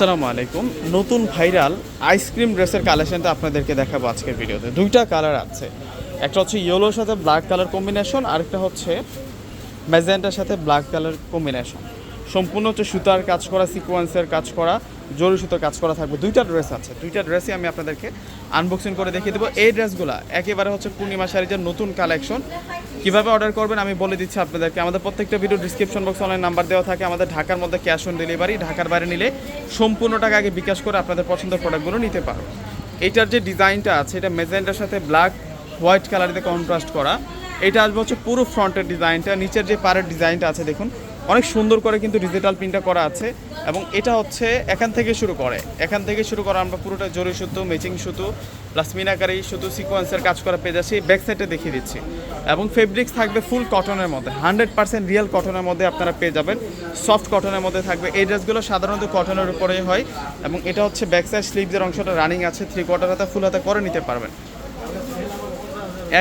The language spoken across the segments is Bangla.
আসসালামু আলাইকুম। নতুন ভাইরাল আইসক্রিম ড্রেসের কালেকশনটা আপনাদেরকে দেখাবো আজকের ভিডিওতে। দুইটা কালার আছে। একটা হচ্ছে ইয়েলোর সাথে ব্ল্যাক কালার কম্বিনেশন আরেকটা হচ্ছে ম্যাজেন্টার সাথে ব্ল্যাক কালার কম্বিনেশন সম্পূর্ণ হচ্ছে সুতার কাজ করা সিকোয়েন্সের কাজ করা জরি সুতার কাজ করা থাকবে। দুইটা ড্রেস আছে, দুইটা ড্রেসই আমি আপনাদেরকে আনবক্সিং করে দেখিয়ে দেবো। এই ড্রেসগুলো একেবারে হচ্ছে পূর্ণিমা শাড়িজের নতুন কালেকশন কীভাবে অর্ডার করবেন আমি বলে দিচ্ছি আপনাদেরকে। আমাদের প্রত্যেকটা ভিডিও ডিসক্রিপশন বক্সে অনলাইন নাম্বার দেওয়া থাকে। আমাদের ঢাকার মধ্যে ক্যাশ অন ডেলিভারি ঢাকার বাইরে নিলে সম্পূর্ণ টাকা আগে বিকাশ করে আপনাদের পছন্দের প্রোডাক্টগুলো নিতে পারো। এটার যে ডিজাইনটা আছে, এটা মেজেন্টার সাথে ব্ল্যাক হোয়াইট কালারিতে কন্ট্রাস্ট করা। এটা আসবে হচ্ছে পুরো ফ্রন্টের ডিজাইনটা, নিচের যে পাড়ের ডিজাইনটা আছে, দেখুন। অনেক সুন্দর করে কিন্তু ডিজিটাল প্রিন্টটা করা আছে এবং এটা হচ্ছে এখান থেকে শুরু করে। এখান থেকে শুরু করা আমরা পুরোটা জরি সুতো ম্যাচিং সুতো প্লাস মিনাকারি সুতো সিকোয়েন্সের কাজ করা পেয়ে যাচ্ছি। ব্যাক সাইডে দেখিয়ে দিচ্ছি। এবং ফেব্রিক্স থাকবে ফুল কটনের মধ্যে। হান্ড্রেড পার্সেন্ট রিয়েল কটনের মধ্যে আপনারা পেয়ে যাবেন। সফট কটনের মধ্যে থাকবে। এই ড্রেসগুলো সাধারণত কটনের উপরেই হয় এবং এটা হচ্ছে ব্যাক সাইড স্লিভসের অংশটা রানিং আছে। থ্রি কোয়ার্টার হাতে ফুল হাতে করে নিতে পারবেন।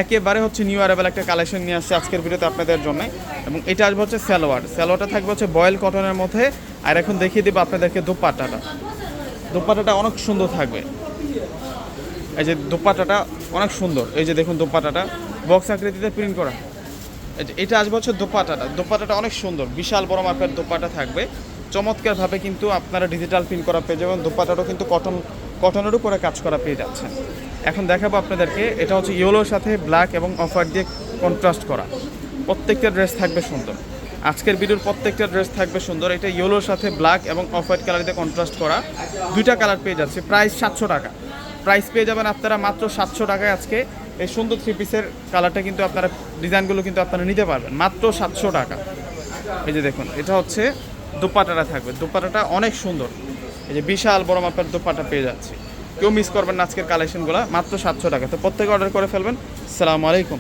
একেবারে হচ্ছে নিউ অ্যারাইভেল একটা কালেকশন নিয়ে আসছে আজকের ভিডিওতে আপনাদের জন্য। এবং এটা আসবে হচ্ছে স্যালোয়ার স্যালোয়ারটা থাকবে হচ্ছে বয়েল কটনের মধ্যে। আর এখন দেখিয়ে দেবো আপনাদেরকে দোপাট্টাটা। দোপাট্টাটা অনেক সুন্দর থাকবে। এই যে দোপাট্টাটা অনেক সুন্দর। এই যে দেখুন দোপাট্টাটা। বক্স আকৃতিতে প্রিন্ট করা। এই যে এটা আসবে হচ্ছে দোপাট্টাটা। দোপাট্টাটা অনেক সুন্দর। বিশাল বড় মাপের দোপাট্টা থাকবে। চমৎকারভাবে কিন্তু আপনারা ডিজিটাল প্রিন্ট করা পেয়ে যাবেন। দোপাট্টাটাও কিন্তু কটন কটনের উপরে কাজ করা পেয়ে যাচ্ছেন। এখন দেখাবো আপনাদেরকে, এটা হচ্ছে ইয়েলোর সাথে ব্ল্যাক এবং অফার দিয়ে কন্ট্রাস্ট করা। প্রত্যেকটা ড্রেস থাকবে সুন্দর। আজকের ভিডিওর প্রত্যেকটা ড্রেস থাকবে সুন্দর। এটা ইয়েলোর সাথে ব্ল্যাক এবং অফ হোয়াইট কালার দিয়ে কন্ট্রাস্ট করা। দুইটা কালার পেয়ে যাচ্ছে প্রাইস সাতশো টাকা। প্রাইস পেয়ে যাবেন আপনারা মাত্র সাতশো টাকায় আজকে। এই সুন্দর থ্রি পিসের কালারটা কিন্তু আপনারা, ডিজাইনগুলো কিন্তু আপনারা নিতে পারবেন। মাত্র সাতশো টাকা। এই যে দেখুন, এটা হচ্ছে দোপাটাটা থাকবে। দোপাটাটা অনেক সুন্দর। এই যে বিশাল বড় মাপের দোপাটা পেয়ে যাচ্ছে। কেউ মিস করবেন না আজকের কালেকশনগুলো মাত্র সাতশো টাকা। তো প্রত্যেকে অর্ডার করে ফেলবেন। সালামু আলাইকুম।